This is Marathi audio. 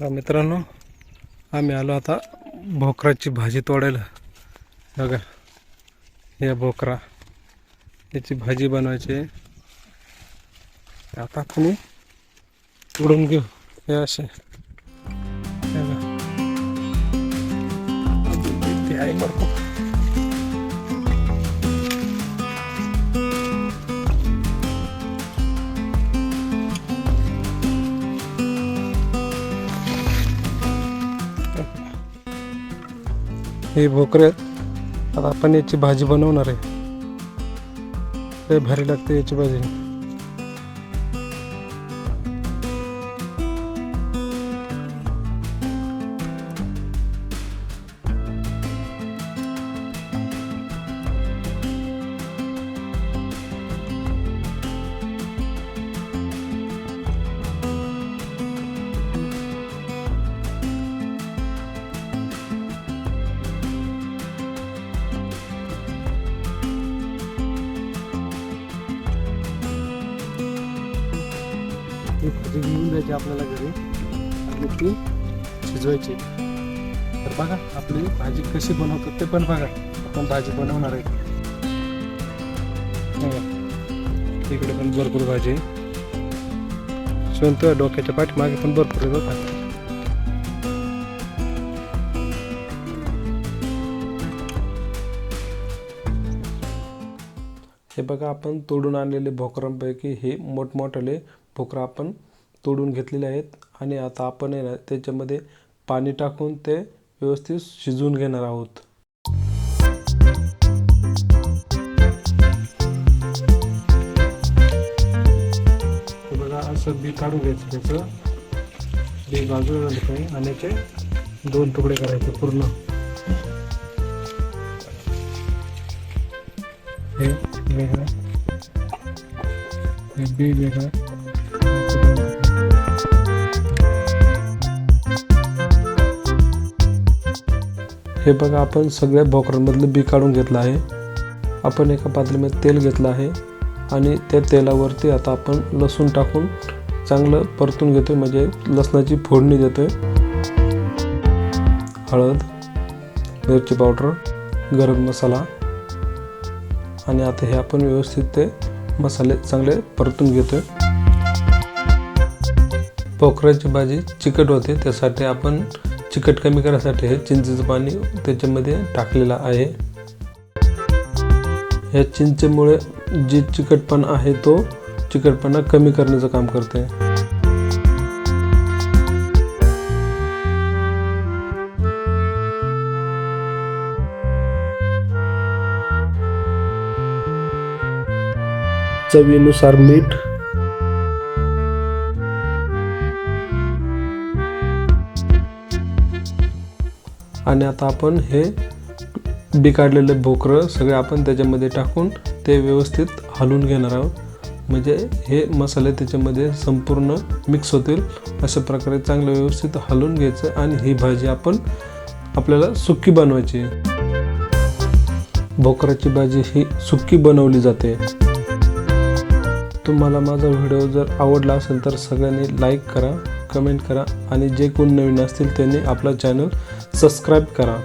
मित्रांनो आम्ही आलो आता भोकराची भाजी तोडायला बघा या भोकरा याची भाजी बनवायची आहे. आता आपण उडून घेऊ हे असे बघा. हे भोकरे आता आपण याची भाजी बनवणार आहे. लय भारी लागते याची भाजी. ही भाजी घेऊन जायची आपल्याला घरी आणि ती शिजवायची. तर बघा आपली भाजी कशी बनवतात ते पण बघा. आपण भाजी बनवणार आहे. तिकडे पण भरपूर भाजी आहे. डोक्याच्या पाठीमागे पण भरपूर आहे बघा हे बघा आपण तोडून आणलेले भोकरांपैकी हे मोठमोठाले भोकरं आपण तोडून घेतलेले आहेत आणि आता आपण आहे ना त्याच्यामध्ये पाणी टाकून ते व्यवस्थित शिजवून घेणार आहोत. बघा असं बी काढून घ्यायचं त्याचं. बी बाजूला झालं पाहिजे आणि याचे दोन तुकडे करायचे पूर्ण. हे वेगळं. हे बी वेगळं. हे बघा आपण सगळ्या भोकरांमधलं बी काढून घेतलं आहे. आपण एका पातळीमध्ये तेल घेतलं आहे आणि त्या तेलावरती आता आपण लसूण टाकून चांगलं परतून घेतोय म्हणजे लसणाची फोडणी देतोय. हळद मिरची पावडर गरम मसाला आणि आता हे आपण व्यवस्थित ते मसाले चांगले परतून घेतोय. पोखराची भाजी चिकट होते त्यासाठी आपण चिकट कमी करायसाठी हे चिंचेचं पाणी त्याच्यामध्ये टाकलेलं आहे. या चिंचेमुळे जी चिकटपणा आहे तो चिकटपणा कमी करण्याचं काम करते. चवीनुसार मीठ आणि आता आपण हे बी भोकरं सगळे आपण त्याच्यामध्ये टाकून ते व्यवस्थित हलवून घेणार आहोत. म्हणजे हे मसाले त्याच्यामध्ये संपूर्ण मिक्स होतील. अशा प्रकारे चांगलं व्यवस्थित हलवून घ्यायचं आणि ही भाजी आपण आपल्याला सुक्की बनवायची भोकराची भाजी ही सुक्की बनवली जाते. तुम्हाला माझा व्हिडिओ जर आवडला असेल तर सगळ्यांनी लाईक करा. कमेंट करा. आणि जे कोण नवीन असतील त्यांनी आपला चॅनल सबस्क्राईब करा.